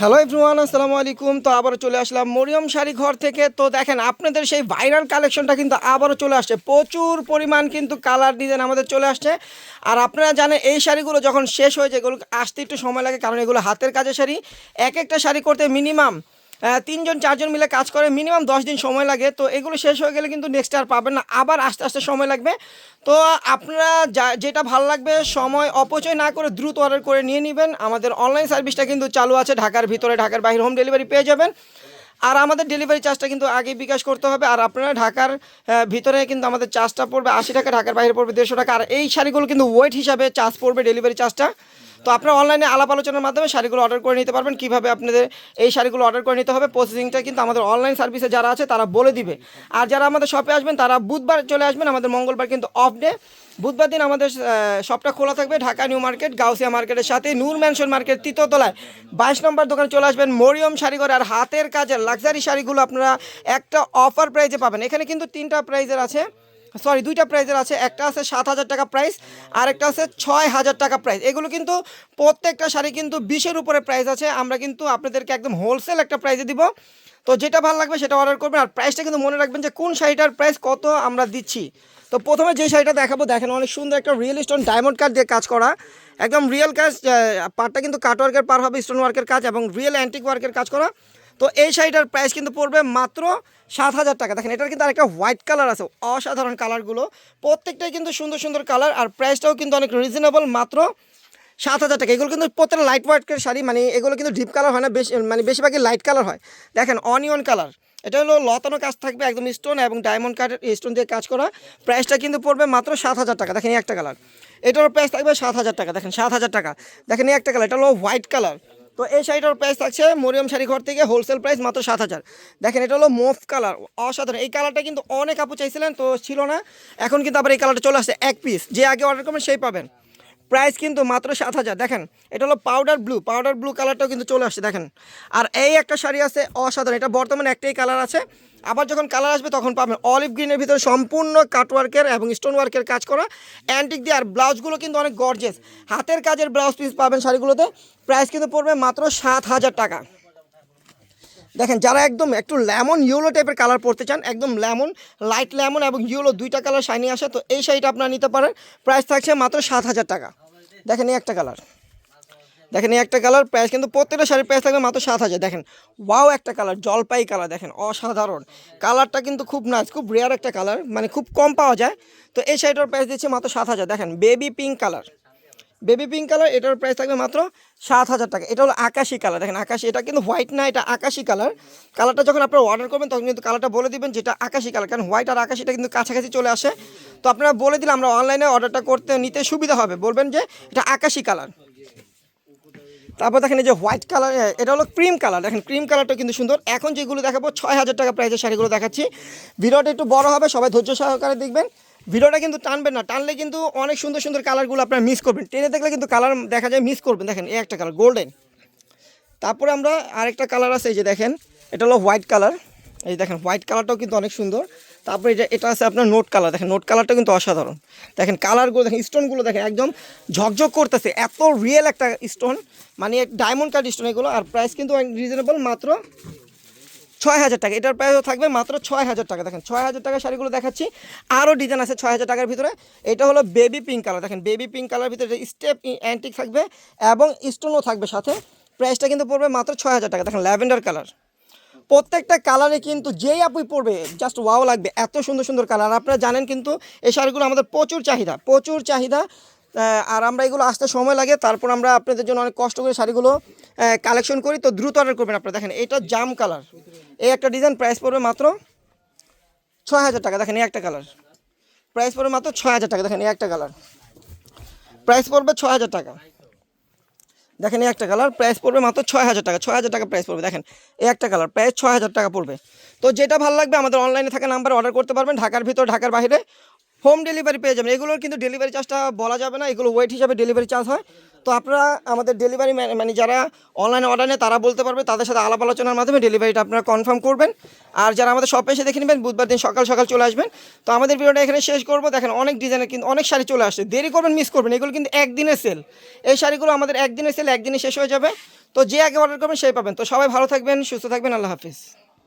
Hello everyone আসসালামু আলাইকুম। তো আবারও চলে আসলাম মরিয়ম শাড়ি ঘর থেকে। তো দেখেন, আপনাদের সেই ভাইরাল কালেকশনটা কিন্তু আবারও চলে আসছে। প্রচুর পরিমাণ কিন্তু কালার ডিজাইন আমাদের চলে আসছে। আর আপনারা জানেন, এই শাড়িগুলো যখন শেষ হয়ে যায়, এগুলো আসতে একটু সময় লাগে, কারণ এগুলো হাতের কাজের শাড়ি। এক একটা শাড়ি করতে মিনিমাম তিনজন, চারজন মিলে কাজ করে মিনিমাম দশ দিন সময় লাগে। তো এগুলো শেষ হয়ে গেলে কিন্তু নেক্সট আর পাবেন না। আবার আস্তে আস্তে সময় লাগবে। তো আপনারা যা, যেটা ভালো লাগবে, সময় অপচয় না করে দ্রুত অর্ডার করে নিয়ে নেবেন। আমাদের অনলাইন সার্ভিসটা কিন্তু চালু আছে ঢাকার ভিতরে। ঢাকার বাইরে হোম ডেলিভারি পেয়ে যাবেন। আর আমাদের ডেলিভারি চার্জটা কিন্তু আগে বিকাশ করতে হবে। আর আপনারা ঢাকার ভিতরে কিন্তু আমাদের চার্জটা পড়বে আশি টাকা, ঢাকার বাইরে পড়বে দেড়শো টাকা। আর এই শাড়িগুলো কিন্তু ওয়েট হিসাবে চার্জ পড়বে ডেলিভারি চার্জটা তো আপনারা অনলাইনে আলাপ আলোচনার মাধ্যমে শাড়িগুলো অর্ডার করে নিতে পারবেন। কীভাবে আপনাদের এই শাড়িগুলো অর্ডার করে নিতে হবে প্রসেসিংটা কিন্তু আমাদের অনলাইন সার্ভিসে যারা আছে তারা বলে দিবে। আর যারা আমাদের শপে আসবেন, তারা বুধবার চলে আসবেন। আমাদের মঙ্গলবার কিন্তু অফ ডে বুধবার দিন আমাদের শপটা খোলা থাকবে, ঢাকা নিউ মার্কেট, গাউসিয়া মার্কেটের সাথে নূর ম্যানশন মার্কেট তৃতীয়তলায় বাইশ নম্বর দোকানে চলে আসবেন মরিয়ম শাড়িঘর। আর হাতের কাজের লাক্সারি শাড়িগুলো আপনারা একটা অফার প্রাইজে পাবেন। এখানে কিন্তু তিনটা প্রাইজের আছে। সরি দুইটা প্রাইজের আছে। একটা আছে সাত হাজার টাকা প্রাইস আর একটা আছে ছয় হাজার টাকা প্রাইস এগুলো কিন্তু প্রত্যেকটা শাড়ি কিন্তু বিশের উপরে প্রাইস আছে। আমরা কিন্তু আপনাদেরকে একদম হোলসেল একটা প্রাইজে দিব। তো যেটা ভালো লাগবে সেটা অর্ডার করবেন। আর প্রাইসটা কিন্তু মনে রাখবেন যে কোন শাড়িটার প্রাইস কত আমরা দিচ্ছি। তো প্রথমে যে শাড়িটা দেখাবো, দেখেন অনেক সুন্দর একটা রিয়েল স্টোন ডায়মন্ড কাট দিয়ে কাজ করা। একদম রিয়েল কাজ পার্টটা কিন্তু কাট ওয়ার্কের পার হবে স্টোন ওয়ার্কের কাজ এবং রিয়েল অ্যান্টিক ওয়ার্কের কাজ করা। তো এই শাড়িটার প্রাইস কিন্তু পড়বে মাত্র সাত হাজার টাকা। দেখেন, এটার কিন্তু আরেকটা হোয়াইট কালার আছে, অসাধারণ কালারগুলো প্রত্যেকটাই কিন্তু সুন্দর সুন্দর কালার আর প্রাইসটাও কিন্তু অনেক রিজনেবল মাত্র সাত হাজার টাকা। এগুলো কিন্তু প্রত্যেকটা লাইট ওয়ার্কের শাড়ি মানে এগুলো কিন্তু ডিপ কালার হয় না, বেশি মানে বেশিরভাগই লাইট কালার হয়। দেখেন অনিয়ন কালার এটা হলো লতানো কাজ থাকবে একদম স্টোন এবং ডায়মন্ড কাঠের স্টোন দিয়ে কাজ করা। প্রাইসটা কিন্তু পড়বে মাত্র সাত হাজার টাকা। দেখেন একটা কালার এটার প্রাইস থাকবে সাত হাজার টাকা। দেখেন সাত হাজার টাকা। দেখেন একটা কালার এটা হলো হোয়াইট কালার তো এই শাড়িটার প্রাইস থাকছে মরিয়াম শাড়ি ঘর থেকে হোলসেল প্রাইস মাত্র সাত হাজার। দেখেন এটা হলো মফ কালার অসাধারণ। এই কালারটা কিন্তু অনেক আপু চাইছিলেন, তো ছিল না। এখন কিন্তু আবার এই কালারটা চলে আসছে এক পিস যে আগে অর্ডার করবেন সেই পাবেন। প্রাইস কিন্তু মাত্র সাত হাজার। দেখেন, এটা হলো পাউডার ব্লু পাউডার ব্লু কালারটাও কিন্তু চলে আসছে, দেখেন। আর এই একটা শাড়ি আছে, অসাধারণ। এটা বর্তমানে একটাই কালার আছে আবার যখন কালার আসবে তখন পাবেন অলিভ গ্রিনের ভিতরে সম্পূর্ণ কাটওয়ার্কের এবং স্টোন ওয়ার্কের কাজ করা অ্যান্টিক দিয়ে। আর ব্লাউজগুলো কিন্তু অনেক গর্জেস হাতের কাজের ব্লাউজ পিস পাবেন শাড়িগুলোতে। প্রাইস কিন্তু পড়বে মাত্র সাত হাজার টাকা। দেখেন, যারা একদম একটু লেমন ইয়েলো টাইপের কালার পড়তে চান, একদম লেমন লাইট লেমন এবং ইয়েলো দুইটা কালার শাইনি আসে, তো এই শাড়িটা আপনারা নিতে পারেন। প্রাইস থাকছে মাত্র সাত হাজার টাকা। দেখেন এই একটা কালার দেখেন এই একটা কালার প্রাইস কিন্তু প্রত্যেকটা শাড়ির প্রাইস থাকবে মাত্র সাত হাজার। দেখেন, ওয়াও একটা কালার, জলপাই কালার, দেখেন, অসাধারণ। কালারটা কিন্তু খুব নাচ খুব রেয়ার একটা কালার মানে খুব কম পাওয়া যায়। তো এই শাড়িটার প্রাইস দিচ্ছে মাত্র সাত হাজার। দেখেন baby pink colour. Baby pink colour, এটার প্রাইস থাকবে মাত্র সাত হাজার টাকা। এটা হলো আকাশি কালার। দেখেন, আকাশি, এটা কিন্তু হোয়াইট না, এটা আকাশি কালার। কালারটা যখন আপনারা অর্ডার করবেন, তখন কিন্তু কালারটা বলে দিবেন যেটা আকাশি কালার, কারণ হোয়াইট আর আকাশিটা কিন্তু কাছাকাছি চলে আসে। তো আপনারা বলে দিলে আমরা অনলাইনে অর্ডারটা করতে, নিতে সুবিধা হবে। বলবেন যে এটা আকাশি কালার। তারপর দেখেন এই যে হোয়াইট কালার এটা হলো ক্রিম কালার দেখেন ক্রিম কালারটা কিন্তু সুন্দর। এখন যেগুলো দেখাবো ছয় হাজার টাকা প্রাইসের শাড়িগুলো দেখাচ্ছি। ভিডিওটা একটু বড় হবে, সবাই ধৈর্য সহকারে দেখবেন। ভিডিওটা কিন্তু টানবেন না, টানলে কিন্তু অনেক সুন্দর সুন্দর কালারগুলো আপনারা মিস করবেন। ট্রেনে দেখলে কিন্তু কালার দেখা যায় মিস করবেন। দেখেন, এই একটা কালার গোল্ডেন তারপরে আমরা আরেকটা কালার আছে, এই যে দেখেন, এটা হলো হোয়াইট কালার এই দেখেন হোয়াইট কালারটাও কিন্তু অনেক সুন্দর। তারপরে এটা এটা আছে আপনার নোট কালার দেখেন নোট কালারটা কিন্তু অসাধারণ। দেখেন কালারগুলো দেখেন স্টোনগুলো দেখেন একদম ঝকঝক করতেছে, এত রিয়েল একটা স্টোন মানে ডায়মন্ড কাট স্টোন এগুলো, আর প্রাইস কিন্তু রিজনেবল মাত্র ছয় হাজার টাকা। এটার প্রাইসও থাকবে মাত্র ছয় হাজার টাকা। দেখেন ছয় হাজার টাকা শাড়িগুলো দেখাচ্ছি আরও ডিজাইন আছে ছয় হাজার টাকার ভিতরে। এটা হলো বেবি পিঙ্ক কালার দেখেন বেবি পিঙ্ক কালার ভিতরে স্টেপ অ্যান্টিক থাকবে, এবং স্টোনও থাকবে সাথে। প্রাইসটা কিন্তু পড়বে মাত্র ছয় হাজার টাকা। দেখেন ল্যাভেন্ডার কালার প্রত্যেকটা কালারে কিন্তু যেই আপুই পড়বে জাস্ট ওয়াও লাগবে, এত সুন্দর সুন্দর কালার আপনারা জানেন কিন্তু এই শাড়িগুলো আমাদের প্রচুর চাহিদা প্রচুর চাহিদা। আর আমরা এগুলো আসতে সময় লাগে, তারপর আমরা আপনাদের জন্য অনেক কষ্ট করে শাড়িগুলো কালেকশন করি। তো দ্রুত অর্ডার করবেন আপনারা, দেখেন, এটা জাম কালার এই একটা ডিজাইন প্রাইস পড়বে মাত্র ছয় হাজার টাকা, দেখেন, এই একটা কালার প্রাইস পড়বে মাত্র ছয় হাজার টাকা, দেখেন, এই একটা কালার প্রাইস পড়বে ছয় হাজার টাকা। দেখেন, এই একটা কালার প্রাইস পড়বে মাত্র ছয় হাজার টাকা ছয় হাজার টাকা প্রাইস পড়বে। দেখেন, এই একটা কালার প্রাইস ছয় হাজার টাকা পড়বে। তো যেটা ভালো লাগবে, আমাদের অনলাইনে থাকা নাম্বারে অর্ডার করতে পারবেন। ঢাকার ভিতর, ঢাকার বাইরে হোম ডেলিভারি পেয়ে যাবেন। এগুলোর কিন্তু ডেলিভারি চার্জটা বলা যাবে না, এগুলো ওয়েট হিসাবে ডেলিভারি চার্জ হয়। তো আপনারা আমাদের ডেলিভারি মানে যারা অনলাইনে অর্ডার নেয়, তারা বলতে পারবে, তাদের সাথে আলাপ আলোচনার মাধ্যমে ডেলিভারিটা আপনারা কনফার্ম করবেন। আর যারা আমাদের শপে এসে দেখে নেবেন, বুধবার দিন সকাল সকাল চলে আসবেন। তো আমাদের ভিডিওটা এখানে শেষ করব। দেখেন, অনেক ডিজাইনের কিন্তু অনেক শাড়ি চলে আসছে। দেরি করবেন মিস করবেন। এগুলো কিন্তু একদিনের সেল এই শাড়িগুলো আমাদের একদিনের সেল একদিনে শেষ হয়ে যাবে। তো যে আগে অর্ডার করবেন, সেই পাবেন। তো সবাই ভালো থাকবেন, সুস্থ থাকবেন। আল্লাহ হাফিজ।